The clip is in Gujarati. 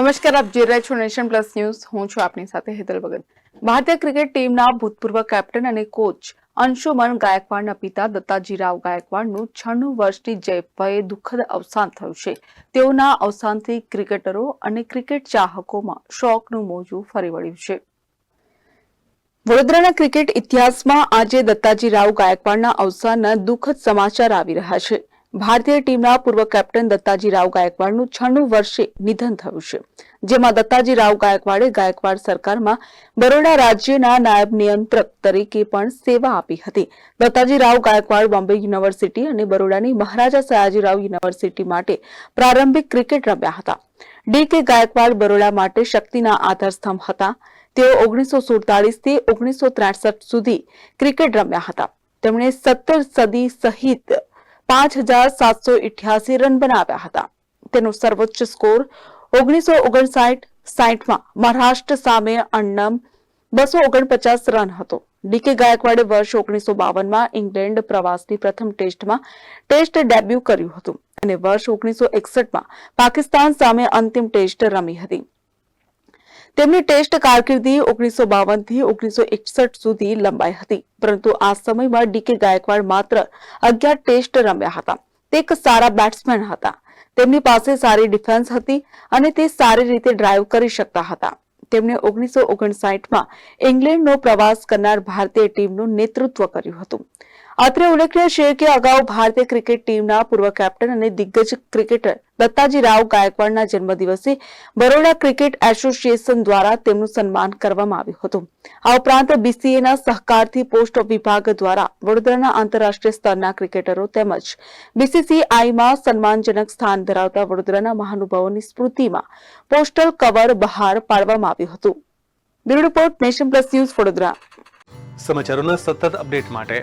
નમસ્કાર, આપ જોઈ રહ્યા છો નેશન પ્લસ ન્યૂઝ. હું છું આપની સાથે હેતલ ભગત. ભારતીય ક્રિકેટ ટીમના ભૂતપૂર્વ કેપ્ટન અને કોચ અંશુમન ગાયકવાડના પિતા દત્તાજીરાવ ગાયકવાડનું છન્નું વર્ષની જયભાઈએ દુઃખદ અવસાન થયું છે. તેઓના અવસાનથી ક્રિકેટરો અને ક્રિકેટ ચાહકોમાં શોકનું મોજું ફરી વળ્યું છે. વડોદરાના ક્રિકેટ ઇતિહાસમાં આજે દત્તાજીરાવ ગાયકવાડના અવસાનના દુઃખદ સમાચાર આવી રહ્યા છે. ભારતીય ટીમના પૂર્વ કેપ્ટન દત્તાજીરાવ ગાયકવાડનું છન્નું વર્ષે નિધન થયું છે. જેમાં દત્તાજીરાવ ગાયકવાડે ગાયકવાડ સરકારમાં બરોડા રાજ્યના નાયબ નિયંત્રક તરીકે પણ સેવા આપી હતી. દત્તાજી રાવ ગાયકવાડ બોમ્બે યુનિવર્સિટી અને બરોડાની મહારાજા સયાજીરાવ યુનિવર્સિટી માટે પ્રારંભિક ક્રિકેટ રમ્યા હતા. ડી કે ગાયકવાડ બરોડા માટે શક્તિના આધારસ્તંભ હતા. તેઓ ઓગણીસો સુડતાલીસથી ઓગણીસો ત્રેસઠ સુધી ક્રિકેટ રમ્યા હતા. તેમણે સત્તર સદી સહિત પાંચ હજાર સાતસો ઇઠ્યાસી રન બનાવ્યા હતા. તેનો સર્વોચ્ચ સ્કોર ઓગણીસો ઓગણસાઠ સાઠમાં મહારાષ્ટ્ર સામે અન્નમ બસો ઓગણપચાસ રન હતો. ડીકે ગાયકવાડે વર્ષ ઓગણીસો બાવનમાં ઇંગ્લેન્ડ પ્રવાસની પ્રથમ ટેસ્ટમાં ટેસ્ટ ડેબ્યુ કર્યું હતું અને વર્ષ ઓગણીસો એકસઠમાં પાકિસ્તાન સામે અંતિમ ટેસ્ટ રમી હતી. તેમની ટેસ્ટ કારકિર્દી ઓગણીસો બાવનથી ઓગણીસો એકસઠ સુધી લંબાઈ હતી. પરંતુ આ સમયમાં ડીકે ગાયકવાડ માત્ર અગિયાર ટેસ્ટ રમ્યા હતા. તે એક સારા બેટ્સમેન હતા. તેમની પાસે સારી ડિફેન્સ હતી અને તે સારી રીતે ડ્રાઈવ કરી શકતા હતા. તેમણે ઓગણીસો ઓગણસાઠમાં ઇંગ્લેન્ડનો પ્રવાસ કરનાર ભારતીય ટીમનું નેતૃત્વ કર્યું હતું. અત્રે ઉલ્લેખનીય છે કે અગાઉ ભારતીય ક્રિકેટ ટીમના પૂર્વ કેપ્ટન અને દિગ્ગજ ક્રિકેટર દત્તાજી રાવ ગાયકવાડના જન્મદિવસે બરોડા ક્રિકેટ એસોસિએશન દ્વારા તેમનું સન્માન કરવામાં આવ્યું હતું. આ ઉપરાંત બીસીએના સહકારથી પોસ્ટ વિભાગ દ્વારા વડોદરાના આંતરરાષ્ટ્રીય સ્તરના ક્રિકેટરો તેમજ બીસીસીઆઈમાં સન્માનજનક સ્થાન ધરાવતા વડોદરાના મહાનુભાવોની સ્મૃતિમાં પોસ્ટલ કવર બહાર પાડવામાં આવ્યું હતું. Bureau report Nation Plus News Vadodara. સમાચારોના સતત અપડેટ માટે